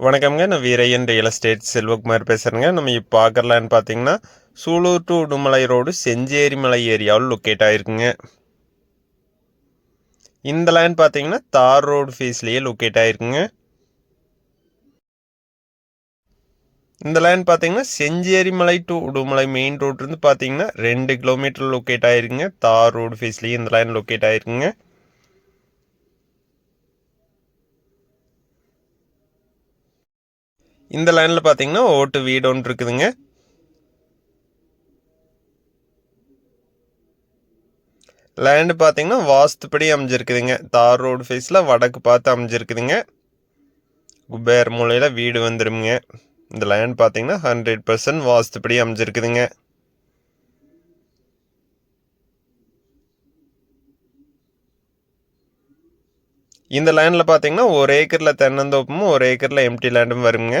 வணக்கம்ங்க. நான் Veeraiyan real estate Selvakumar பேசுகிறேங்க நம்ம இப்போ பார்க்கலான்னு பார்த்தீங்கன்னா சூலூர் டு உடுமலை ரோடு செஞ்சேரி மலை ஏரியாவில் லொக்கேட் ஆகிருக்குங்க இந்த லேண்ட் பார்த்தீங்கன்னா தார் ரோடு ஃபேஸ்லேயே லொக்கேட் ஆகிருக்குங்க இந்த லேண்ட் பார்த்தீங்கன்னா செஞ்சேரிமலை டு உடுமலை மெயின் ரோட்லேருந்து பார்த்தீங்கன்னா ரெண்டு கிலோமீட்டர் லொக்கேட் ஆகிருக்குங்க தார் ரோடு ஃபேஸ்லேயே இந்த லேண்ட் லொக்கேட் ஆகிருக்குங்க இந்த லைனில் பார்த்தீங்கன்னா ஓட்டு வீடு ஒன்று இருக்குதுங்க. லேண்டு பார்த்தீங்கன்னா வாஸ்துப்படி அமைஞ்சிருக்குதுங்க. தார் ரோடு ஃபேஸில் வடக்கு பார்த்து அமைஞ்சிருக்குதுங்க. குபேர் மூலையில் வீடு வந்துடுங்க இந்த லேண்ட் பார்த்தீங்கன்னா ஹண்ட்ரட் பர்சன்ட் வாஸ்துப்படி அமைஞ்சிருக்குதுங்க. இந்த லேண்டில் பார்த்தீங்கன்னா ஒரு ஏக்கரில் தென்னந்தோப்பும் ஒரு ஏக்கரில் எம்டி லேண்டும் வருங்க.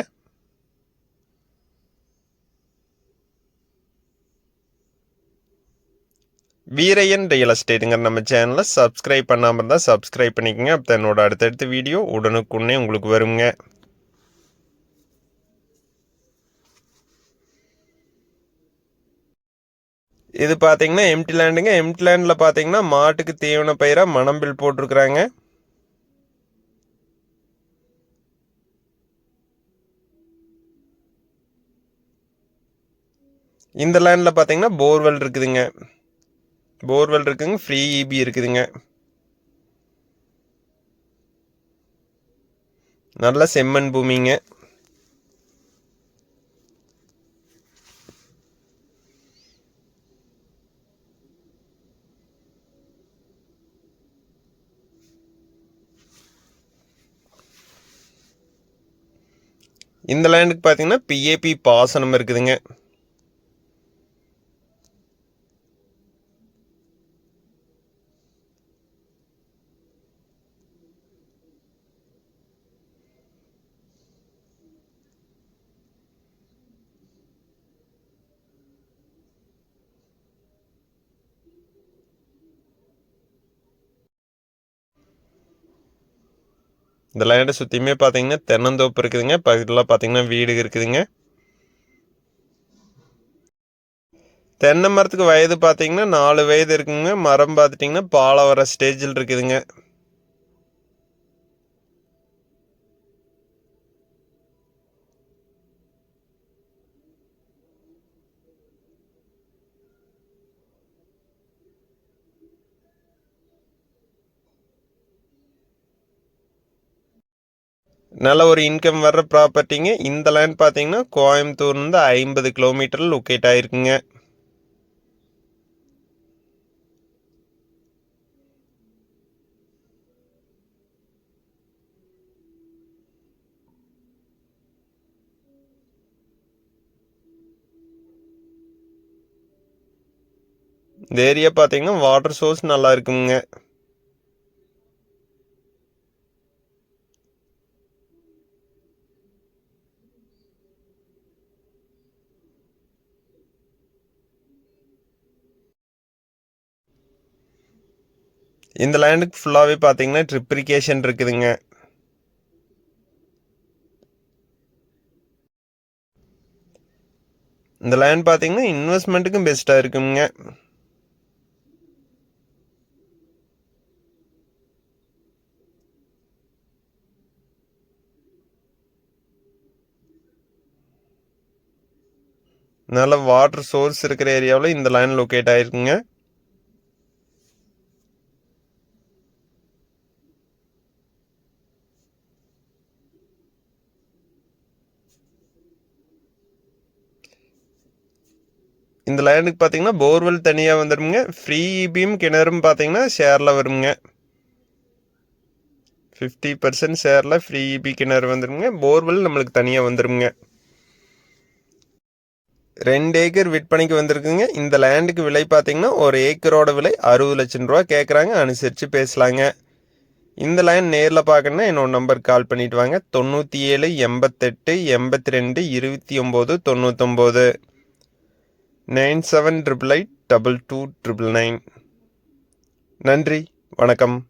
வீரையன் ரியல் எஸ்டேட்டுங்கிற நம்ம சேனலை சப்ஸ்கிரைப் பண்ணாமல் இருந்தால் சப்ஸ்கிரைப் பண்ணிக்கோங்க. அப்போ என்னோட அடுத்தடுத்த வீடியோ உடனுக்குன்னே உங்களுக்கு வருங்க. இது பார்த்தீங்கன்னா எம்டி லேண்டுங்க எம்டி லேண்டில் பார்த்தீங்கன்னா மாட்டுக்கு தீவன பயிராக மணம்பில் போட்டிருக்கிறாங்க. இந்த லேண்டில் பார்த்தீங்கன்னா போர்வெல் இருக்குதுங்க. போர்வெல் இருக்குங்க ஃப்ரீ இபி இருக்குதுங்க. நல்ல செம்மண் பூமிங்க. இந்த லேண்டுக்கு பார்த்தீங்கன்னா பிஏபி பாசனம் இருக்குதுங்க. இந்த லேண்டை சுற்றியுமே பார்த்தீங்கன்னா தென்னந்தோப்பு இருக்குதுங்க. பக்கத்தில் பார்த்தீங்கன்னா வீடு இருக்குதுங்க. தென்னை மரத்துக்கு வயது பார்த்தீங்கன்னா நாலு வயது இருக்குங்க. மரம் பார்த்துட்டிங்கன்னா பாலை வர ஸ்டேஜில் இருக்குதுங்க. நல்ல ஒரு இன்கம் வர்ற ப்ராப்பர்ட்டிங்க இந்த லேண்ட் பார்த்தீங்கன்னா கோயம்புத்தூர்லேருந்து ஐம்பது கிலோமீட்டர் லொக்கேட் ஆகிருக்குங்க இந்த ஏரியா பார்த்தீங்கன்னா வாட்டர் சோர்ஸ் நல்லா இருக்குங்க. இந்த லேண்டுக்கு ஃபுல்லாகவே பார்த்தீங்கன்னா ட்ரிப்ரிகேஷன் இருக்குதுங்க. இந்த லேண்ட் பார்த்தீங்கன்னா இன்வெஸ்ட்மெண்ட்டுக்கும் பெஸ்ட்டாக இருக்குங்க. நல்ல வாட்டர் சோர்ஸ் இருக்கிற ஏரியாவில் இந்த லைன் லொக்கேட் ஆகிருக்குங்க இந்த லேண்டுக்கு பார்த்தீங்கன்னா போர்வெல் தனியாக வந்துடுங்க ஃப்ரீ இபியும் கிணறும் பார்த்தீங்கன்னா ஷேரில் வருங்க ஃபிஃப்டி பர்சன்ட் ஷேரில் ஃப்ரீ இபி கிணறு வந்துடுங்க போர்வெல் நம்மளுக்கு தனியாக வந்துடுங்க ரெண்டு ஏக்கர் விற்பனைக்கு வந்திருக்குங்க. இந்த லேண்டுக்கு விலை பார்த்தீங்கன்னா ஒரு ஏக்கரோட விலை அறுபது லட்சம் ரூபா கேட்குறாங்க அனுசரித்து பேசலாங்க. இந்த லேண்ட் நேரில் பார்க்கணுன்னா என்னோட நம்பருக்கு கால் பண்ணிவிட்டு வாங்க. தொண்ணூற்றி ஏழு எண்பத்தெட்டு எண்பத்தி ரெண்டு இருபத்தி ஒம்பது தொண்ணூத்தொம்பது nine seven triple eight double two triple nine. நன்றி வணக்கம்.